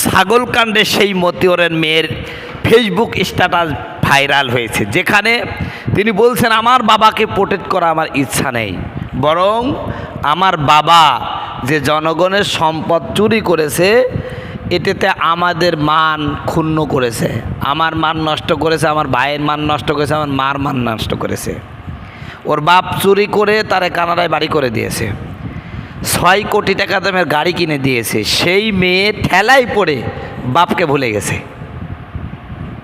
ছাগল কাণ্ডে সেই মতিওরের মেয়ের ফেসবুক স্ট্যাটাস ভাইরাল হয়েছে, যেখানে তিনি বলছেন, আমার বাবাকে প্রোটেক্ট করা আমার ইচ্ছা নেই, বরং আমার বাবা যে জনগণের সম্পদ চুরি করেছে, এটাতে আমাদের মান ক্ষুণ্ণ করেছে, আমার মান নষ্ট করেছে, আমার ভাইয়ের মান নষ্ট করেছে, আমার মার মান নষ্ট করেছে। ওর বাপ চুরি করে তারে কানাডায় বাড়ি করে দিয়েছে। ছয় কোটি টাকা দামের গাড়ি কিনে দিয়েছে। সেই মেয়ে ঠেলাই পড়ে বাপকে ভুলে গেছে।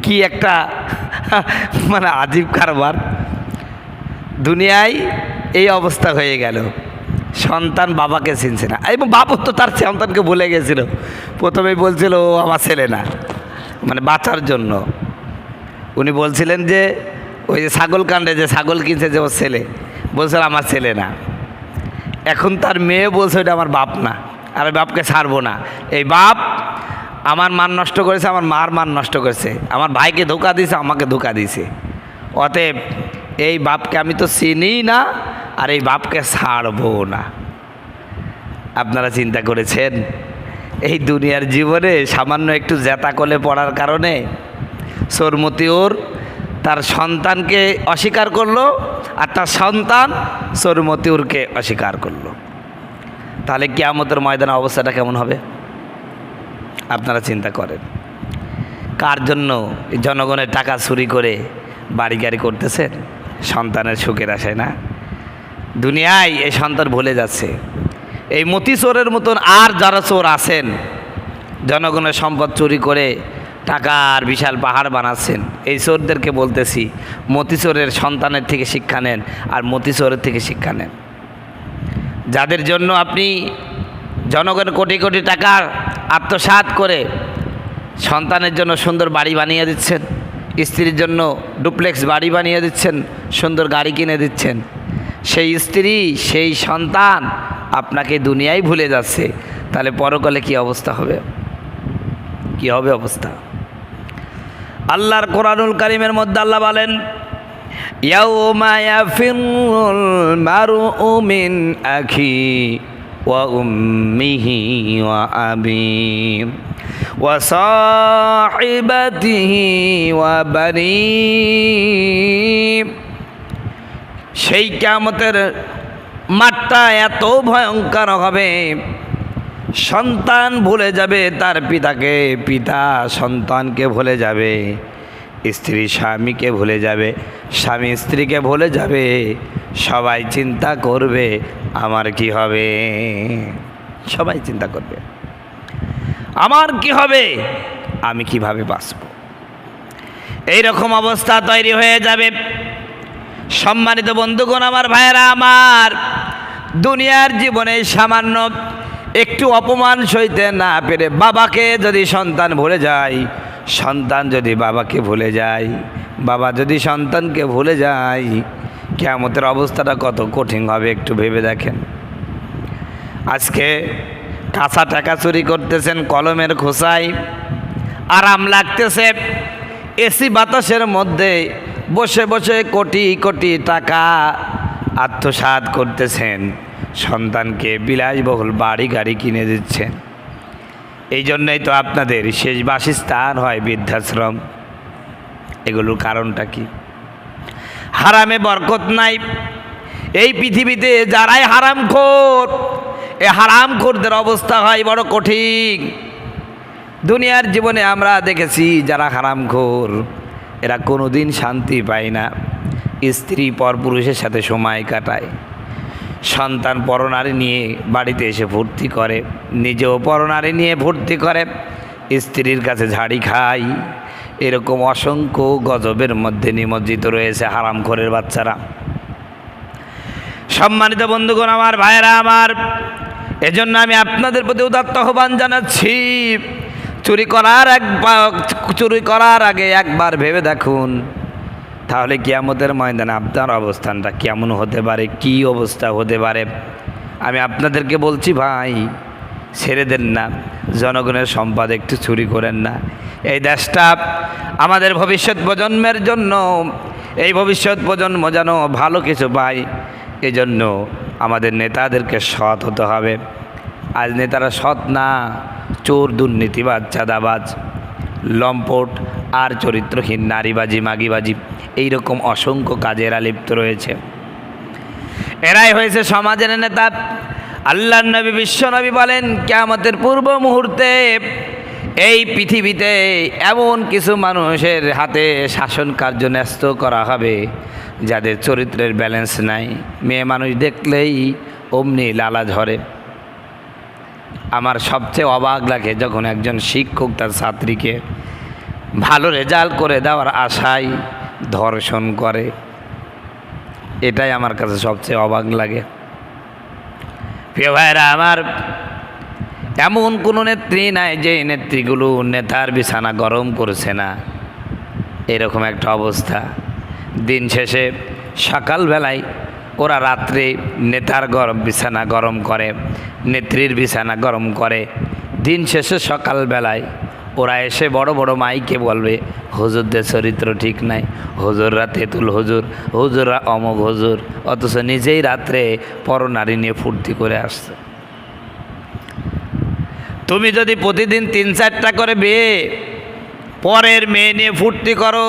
কি একটা মানে আজীব কারবার। দুনিয়ায় এই অবস্থা হয়ে গেল। সন্তান বাবাকে চিনছে না। এবং বাবু তো তার সন্তানকে ভুলে গেছিল। প্রথমেই বলছিল, ও আমার ছেলে না। মানে বাঁচার জন্য। উনি বলছিলেন যে, ওই যে ছাগল কাণ্ডে যে ছাগল কিনছে যে ওর ছেলে, বলছিল আমার ছেলে না। এখন তার মেয়ে বলছে ওটা আমার বাপ না, আর ওই বাপকে ছাড়বো না। এই বাপ আমার মান নষ্ট করেছে, আমার মার মান নষ্ট করেছে, আমার ভাইকে ধোকা দিয়েছে, আমাকে ধোকা দিয়েছে। অতএব এই বাপকে আমি তো চিনি না, আর এই বাপকে ছাড়বো না। আপনারা চিন্তা করেছেন? এই দুনিয়ার জীবনে সামান্য একটু জেতা কলে পড়ার কারণে সরমতিওর তার সন্তানকে অস্বীকার করল আর তার সন্তান সরমতিউরকে অস্বীকার করল। তাহলে কিয়ামতের ময়দানে অবস্থাটা কেমন হবে? আপনারা চিন্তা করেন। কার জন্য জনগণের টাকা চুরি করে বাড়ি গাড়ি করতেছেন সন্তানের সুখের আশায় না? দুনিয়ায় এই সন্তান ভুলে যাচ্ছে। এই মতি চোরের মতন আর যারা চোর আছেন, জনগণের সম্পদ চুরি করে টাকার বিশাল পাহাড় বানাচ্ছেন। এই চোরদেরকে বলতেছি, মতিচোরের সন্তানের থেকে শিক্ষা নেন আর মতিচোরের থেকে শিক্ষা নেন। যাদের জন্য আপনি জনগণ কোটি কোটি টাকা আত্মসাৎ করে সন্তানের জন্য সুন্দর বাড়ি বানিয়ে দিচ্ছেন, স্ত্রীর জন্য ডুপ্লেক্স বাড়ি বানিয়ে দিচ্ছেন, সুন্দর গাড়ি কিনে দিচ্ছেন, সেই স্ত্রী, সেই সন্তান আপনাকে দুনিয়ায় ভুলে যাচ্ছে, তাহলে পরকালে কি অবস্থা হবে? কি হবে অবস্থা? আল্লাহর কোরআনুল কারিমের মধ্যে আল্লাহ বলেন আখি ওয়া ওয়া ওয়া সেই কিয়ামতের মাঠটা এত ভয়ঙ্কর হবে সন্তান ভুলে যাবে তার পিতাকে, পিতা সন্তানকে ভুলে যাবে, স্ত্রী স্বামীকে ভুলে যাবে, স্বামী স্ত্রীকে ভুলে যাবে, সবাই চিন্তা করবে আমার কি হবে? সবাই চিন্তা করবে। আমার কি হবে? আমি কীভাবে বাঁচব? এই রকম অবস্থা তৈরি হয়ে যাবে। সম্মানিত বন্ধুগণ, আমার ভাইয়েরা, আমার দুনিয়ার জীবনে সামান্য একটু অপমান সইতে না পেরে বাবাকে যদি সন্তান ভুলে যায়, সন্তান যদি বাবাকে ভুলে যায়, বাবা যদি সন্তানকে ভুলে যায় কেমতের অবস্থাটা কত কঠিন হবে একটু ভেবে দেখেন। আজকে কাঁচা টাকা চুরি করতেছেন কলমের খোসায়, আরাম লাগতেছে, এসি বাতাসের মধ্যে বসে বসে কোটি কোটি টাকা আত্মসাৎ করতেছেন। সন্তানকে বিলাসবহুল বাড়ি গাড়ি কিনে দিচ্ছেন এই জন্যই তো আপনাদের শেষ বাসস্থান হয় বৃদ্ধাশ্রম। এগুলোর কারণটা কি? হারামে বরকত নাই। এই পৃথিবীতে যারাই হারাম খোর এ হারাম খোরদের অবস্থা হয় বড় কঠিন। দুনিয়ার জীবনে আমরা দেখেছি যারা হারাম খোর এরা কোনো দিন শান্তি পায় না। স্ত্রী পরপুরুষের সাথে সময় কাটায়। সন্তান পরনারী নিয়ে বাড়িতে এসে ভর্তি করে, নিজেও পরনারী নিয়ে ভর্তি করে, স্ত্রীর কাছে ঝাড়ি খায়। এরকম অসংখ্য গজবের মধ্যে নিমজ্জিত রয়েছে হারামখোরের বাচ্চারা। সম্মানিত বন্ধুগণ, আমার ভাইয়েরা, আমার, এজন্য আমি আপনাদের প্রতি উদাত্ত আহ্বান জানাচ্ছি। চুরি করার একবার চুরি করার আগে একবার ভেবে দেখুন। তাহলে কিয়ামতের ময়দানে আপনার অবস্থানটা কেমন হতে পারে? কি অবস্থা হতে পারে? আমি আপনাদেরকে বলছি, ভাই, ছেড়ে দেন না। জনগণের সম্পদ একটু চুরি করেন না। এই দেশটা আমাদের ভবিষ্যৎ প্রজন্মের জন্য, এই ভবিষ্যৎ প্রজন্ম যেন ভালো কিছু পায়, এজন্য আমাদের নেতাদেরকে সৎ হতে হবে। আজ নেতারা সৎ না, চোর দুর্নীতিবাজ, চাঁদাবাজ। লম্পট আর চরিত্রহীন নারীবাজি, মাগিবাজি, এইরকম অসংখ্য কাজে এরা লিপ্ত রয়েছে। এরাই হয়েছে সমাজের নেতা। আল্লাহ নবী বিশ্বনবী বলেন, কেয়ামতের পূর্ব মুহূর্তে এই পৃথিবীতে এমন কিছু মানুষের হাতে শাসন কার্য ন্যস্ত করা হবে, যাদের চরিত্রের ব্যালেন্স নাই। মেয়ে মানুষ দেখলেই অমনি লালা ঝরে। আমার সবচেয়ে অবাক লাগে যখন একজন শিক্ষক তার ছাত্রীকে ভালো রেজাল্ট করে দেওয়ার আশায় ধর্ষণ করে। এটাই আমার কাছে সবচেয়ে অবাক লাগে। প্রিয় ভাইরা আমার এমন কোনো নেত্রী নাই যে নেত্রীগুলো নেতার বিছানা গরম করছে না। এরকম একটা অবস্থা। দিন শেষে সকালবেলায় ওরা রাত্রে নেতার গরম বিছানা গরম করে, নেত্রীর বিছানা গরম করে। দিন শেষে সকালবেলায় ওরা এসে বড় বড় মাইকে বলবে, হুজুরদের চরিত্র ঠিক নাই। হুজুররা তেঁতুল হুজুর, হুজুররা অমক হুজুর। অথচ নিজেই রাত্রে পরনারী নিয়ে ফুর্তি করে আসছে। তুমি যদি প্রতিদিন তিন চারটা করে বিয়ে, পরের মেয়ে নিয়ে ফুর্তি করো।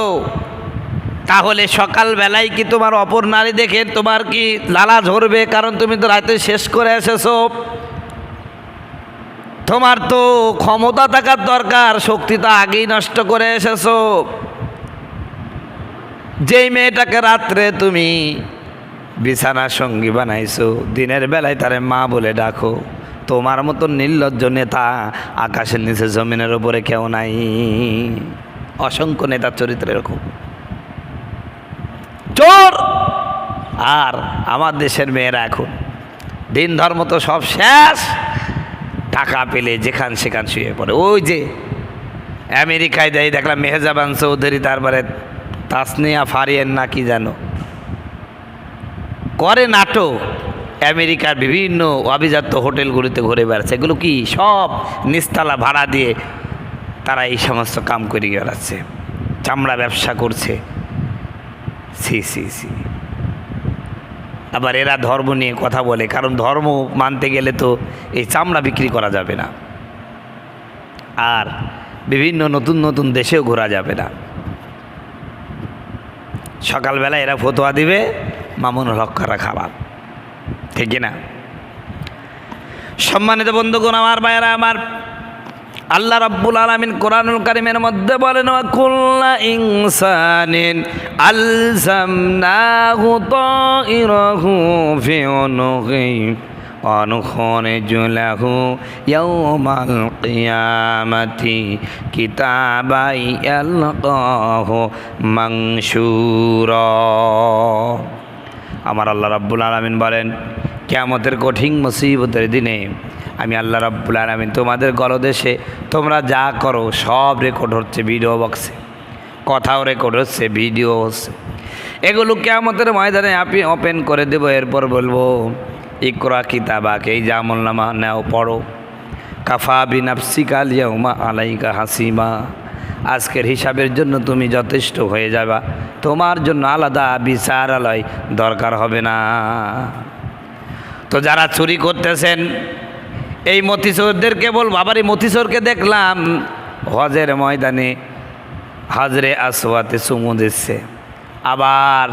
তাহলে সকালবেলায় কি তোমার অপর নারী দেখে তোমার কি লালা ঝরবে? কারণ তুমি তো রাতে শেষ করে এসেছ। তোমার তো ক্ষমতা থাকার দরকার, শক্তি তো আগেই নষ্ট করে এসেছ। যেই মেয়েটাকে রাত্রে তুমি বিছানার সঙ্গী বানাইছো, দিনের বেলায় তারে মা বলে ডাকো। তোমার মতো নির্লজ্জ নেতা আকাশের নিচে জমিনের ওপরে কেউ নাই। অসংখ্য নেতার চরিত্র এরকম। চোর। আর আমার দেশের মেয়েরা এখন, দিন ধর্ম তো সব শেষ। টাকা পেলে যেখান সেখান শুয়ে পড়ে। ওই যে আমেরিকায় যাই দেখলাম মেহজাবান চৌধুরী, তারপরে তাসনিয়া ফারিয়েন না কি জানো? করে নাটক। আমেরিকার বিভিন্ন অভিজাত হোটেলগুলিতে ঘুরে বেড়াচ্ছে। এগুলো কি সব নিস্তালা ভাড়া দিয়ে তারা এই সমস্ত কাম করে বেড়াচ্ছে, চামড়া ব্যবসা করছে। সি সি সি। আবার এরা ধর্ম নিয়ে কথা বলে, কারণ ধর্ম মানতে গেলে তো এই চামড়া বিক্রি করা যাবে না। আর বিভিন্ন নতুন নতুন দেশেও ঘোরা যাবে না। সকালবেলা এরা ফতোয়া দিবে মামুন হক করা খাবার। ঠিক না? সম্মানিত বন্ধুগণ, আমার ভাইয়েরা, আমার আল্লাহ রাব্বুল আলামিন কোরআনুল কারিমের মধ্যে বলেন কুল্লা ইনসানিন আলজামনাহু তাইরাহু ফি উনুহি ونخرج له يوم القيامة كتابا يلقاه منشورا আমার আল্লাহ রাব্বুল আলামিন বলেন কেয়ামতের কঠিন মুসিবতের দিনে আমি আল্লাহ রাব্বুল আলামিন তোমাদের গলদেশে তোমরা যা করো সব রেকর্ড হচ্ছে ভিডিও বক্সে কথাও রেকর্ড হচ্ছে ভিডিও হচ্ছে। এগুলো কেয়ামতের ময়দানে আপনি ওপেন করে দেবো, এরপর বলব, ইকরা কিতাবাকে, এই জামল নামা নেও, পড়ো। কাফা বিনাপসিকা লিয়াউমা আলাইকা হাসিমা। আজকের হিসাবের জন্য তুমি যথেষ্ট হয়ে যাবা। তোমার জন্য আলাদা বিচার বিচারালয় দরকার হবে না। তো যারা চুরি করতেছেন এই মতিচোরদেরকে কেবল আবার এই মতিচোরকে দেখলাম। হজের ময়দানে হাজরে আসোয়াতে চুমু দিচ্ছে আবার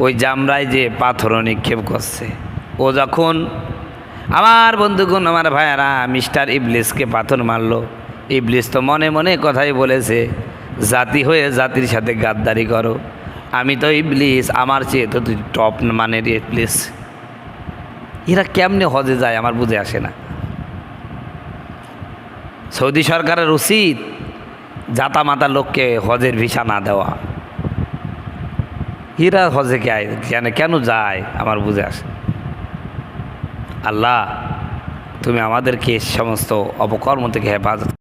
ওই জামরায় যে পাথর নিক্ষেপ করছে। ও যখন আমার বন্ধুগণ, আমার ভাইয়ারা, মিস্টার ইবলিসকে পাথর মারলো, ইবলিস তো মনে মনে কথাই বলেছে, জাতি হয়ে জাতির সাথে গাদ্দারি করো। আমি তো ইবলিস, আমার চেয়ে তো তুই টপ মানের ইবলিস। এরা কেমনে হজে যায় আমার বুঝে আসে না। সৌদি সরকারের উচিত জাতা মাতা লোককে হজের ভিসা না দেওয়া। হিরা হজে কেন কেন যায়? আমার বুঝে আসে। আল্লাহ, তুমি আমাদেরকে সমস্ত অপকর্ম থেকে হেফাজত